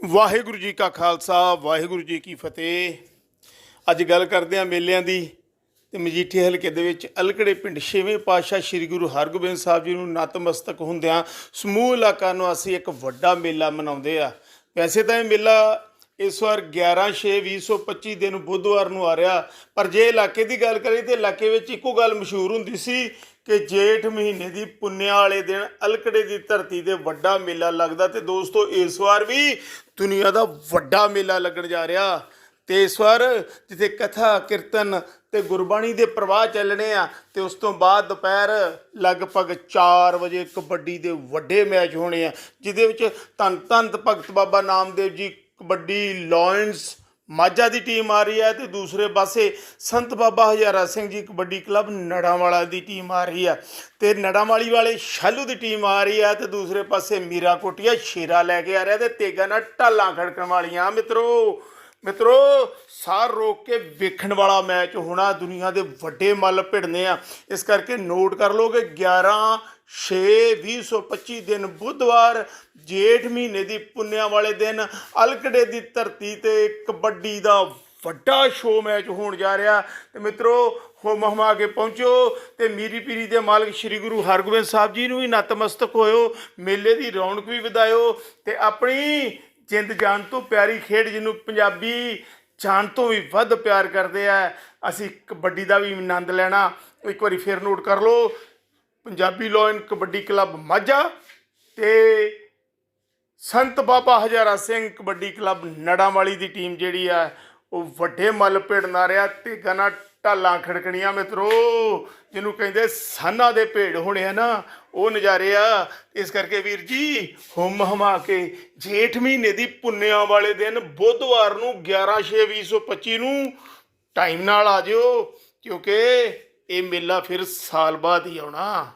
ਵਾਹਿਗੁਰੂ ਜੀ ਕਾ ਖਾਲਸਾ, ਵਾਹਿਗੁਰੂ ਜੀ ਕੀ ਫਤਿਹ। ਅੱਜ ਗੱਲ ਕਰਦੇ ਹਾਂ ਮੇਲਿਆਂ ਦੀ ਤੇ ਮਜੀਠੇ ਹਲਕੇ ਦੇ ਵਿੱਚ ਅਲਕੜੇ ਪਿੰਡ ਛੇਵੇਂ ਪਾਤਸ਼ਾਹ ਸ੍ਰੀ ਗੁਰੂ ਹਰਗੋਬਿੰਦ ਸਾਹਿਬ ਜੀ ਨੂੰ ਨਤਮਸਤਕ ਹੁੰਦਿਆਂ ਸਮੂਹ ਇਲਾਕਾ ਨਿਵਾਸੀ ਇੱਕ ਵੱਡਾ ਮੇਲਾ ਮਨਾਉਂਦੇ ਆ। ਵੈਸੇ ਤਾਂ ਇਹ ਮੇਲਾ ਇਸ ਵਾਰ 11 6 2025 ਦਿਨ ਬੁੱਧਵਾਰ ਨੂੰ ਆ ਰਿਹਾ, ਪਰ ਜੇ ਇਲਾਕੇ ਦੀ ਗੱਲ ਕਰੀਏ ਤੇ ਇਲਾਕੇ ਵਿੱਚ ਇੱਕੋ ਗੱਲ ਮਸ਼ਹੂਰ ਹੁੰਦੀ ਸੀ ਕਿ ਜੇਠ ਮਹੀਨੇ ਦੀ ਪੁੰਨਿਆ ਵਾਲੇ ਦਿਨ ਅਲਕੜੇ ਦੀ ਧਰਤੀ ਤੇ ਵੱਡਾ ਮੇਲਾ ਲੱਗਦਾ ਤੇ ਦੋਸਤੋ ਇਸ ਵਾਰ ਵੀ ਦੁਨੀਆ ਦਾ ਵੱਡਾ ਮੇਲਾ ਲੱਗਣ ਜਾ ਰਿਹਾ ਤੇ ਇਸ ਵਾਰ ਜਿੱਥੇ ਕਥਾ, ਕੀਰਤਨ ਤੇ ਗੁਰਬਾਣੀ ਦੇ ਪ੍ਰਵਾਹ ਚੱਲਣੇ ਆ ਤੇ ਉਸ ਤੋਂ ਬਾਅਦ ਦੁਪਹਿਰ ਲਗਭਗ 4 ਵਜੇ ਕਬੱਡੀ ਦੇ ਵੱਡੇ ਮੈਚ ਹੋਣੇ ਆ, ਜਿਹਦੇ ਵਿੱਚ ਧੰਨ ਧੰਨ ਭਗਤ ਬਾਬਾ ਨਾਮਦੇਵ ਜੀ ਕਬੱਡੀ, ਲਾਇਨਸ ਮਾਝਾ ਦੀ ਟੀਮ ਆ ਰਹੀ ਹੈ ਤੇ ਦੂਸਰੇ ਪਾਸੇ ਸੰਤ ਬਾਬਾ ਹਜ਼ਾਰਾ ਸਿੰਘ ਜੀ ਕਬੱਡੀ ਕਲੱਬ ਨੜਾਂਵਾਲਾ ਦੀ ਟੀਮ ਆ ਰਹੀ ਹੈ ਤੇ ਨੜਾਂਵਾਲੀ ਵਾਲੇ ਸ਼ਾਲੂ ਦੀ ਟੀਮ ਆ ਰਹੀ ਹੈ ਤੇ ਦੂਸਰੇ ਪਾਸੇ ਮੀਰਾ ਕੋਟੀਆ, ਸ਼ੇਰਾ ਲੈ ਕੇ ਆ ਰਿਹਾ ਤੇ ਤੇਗਾ ਨਾਲ ਢਾਲਾਂ ਖੜਕਣ ਵਾਲੀਆਂ। ਮਿੱਤਰੋ ਮਿੱਤਰੋ, ਸਾਰ ਰੋਕ ਕੇ ਵੇਖਣ ਵਾਲਾ ਮੈਚ ਹੋਣਾ ਦੁਨੀਆ ਦੇ ਵੱਡੇ ਮੱਲ ਭਿੜਨੇ ਆ। ਇਸ ਕਰਕੇ ਨੋਟ ਕਰ ਲਓ ਕਿ 11 6 2025 ਦਿਨ ਬੁੱਧਵਾਰ, ਜੇਠ ਮਹੀਨੇ ਦੀ ਪੁੰਨਿਆ ਵਾਲੇ ਦਿਨ, ਅਲਕੜੇ ਦੀ ਧਰਤੀ ਤੇ ਕਬੱਡੀ ਦਾ ਵੱਡਾ ਸ਼ੋਅ ਮੈਚ ਹੋਣ ਜਾ ਰਿਹਾ। ਤੇ ਮਿੱਤਰੋ ਹੋ ਮਹਮਾ ਕੇ ਪਹੁੰਚੋ ਤੇ ਮੀਰੀ ਪੀਰੀ ਦੇ ਮਾਲਕ ਸ੍ਰੀ ਗੁਰੂ ਹਰਗੋਬਿੰਦ ਸਾਹਿਬ ਜੀ ਨੂੰ ਵੀ ਨਤਮਸਤਕ ਹੋਇਓ, ਮੇਲੇ ਦੀ ਰੌਣਕ ਵੀ ਵਧਾਇਓ ਤੇ ਆਪਣੀ ਜਿੰਦ ਜਾਨ ਤੋਂ ਪਿਆਰੀ ਖੇਡ ਜਿਹਨੂੰ ਪੰਜਾਬੀ ਜਾਨ ਤੋਂ ਵੀ ਵੱਧ ਪਿਆਰ ਕਰਦੇ ਆ। ਅਸੀਂ ਕਬੱਡੀ ਦਾ ਵੀ ਆਨੰਦ ਲੈਣਾ। ਇੱਕ ਵਾਰੀ ਫੇਰ ਨੋਟ ਕਰ ਲਓ, ਪੰਜਾਬੀ ਲੋਇਨ ਕਬੱਡੀ ਕਲੱਬ ਮਾਝਾ ਤੇ ਸੰਤ ਬਾਬਾ ਹਜ਼ਾਰਾ ਸਿੰਘ ਕਬੱਡੀ ਕਲੱਬ ਨੜਾਂਵਾਲੀ ਦੀ ਟੀਮ ਜਿਹੜੀ ਆ ਉਹ ਵੱਡੇ ਮੱਲ ਭੇੜਨਾ ਰਿਹਾ ਤੇ ਗਨਾ ਢਾਲਾਂ ਖੜਕਣੀਆਂ ਮਿੱਤਰੋ। ਜਿਹਨੂੰ ਕਹਿੰਦੇ ਸਾਨਾ ਦੇ ਭੇੜ ਹੋਣੇ ਆ ਨਾ, ਉਹ ਨਜ਼ਾਰੇ ਆ। ਇਸ ਕਰਕੇ ਵੀਰ ਜੀ, ਹੁਮ ਹਮਾ ਕੇ ਜੇਠ ਮਹੀਨੇ ਦੀ ਪੁੰਨਿਆਂ ਵਾਲੇ ਦਿਨ ਬੁੱਧਵਾਰ ਨੂੰ 11 6 2025 ਨੂੰ ਟਾਈਮ ਨਾਲ ਆ ਜਿਓ, ਕਿਉਂਕਿ ਇਹ ਮੇਲਾ ਫਿਰ ਸਾਲ ਬਾਅਦ ਹੀ ਆਉਣਾ।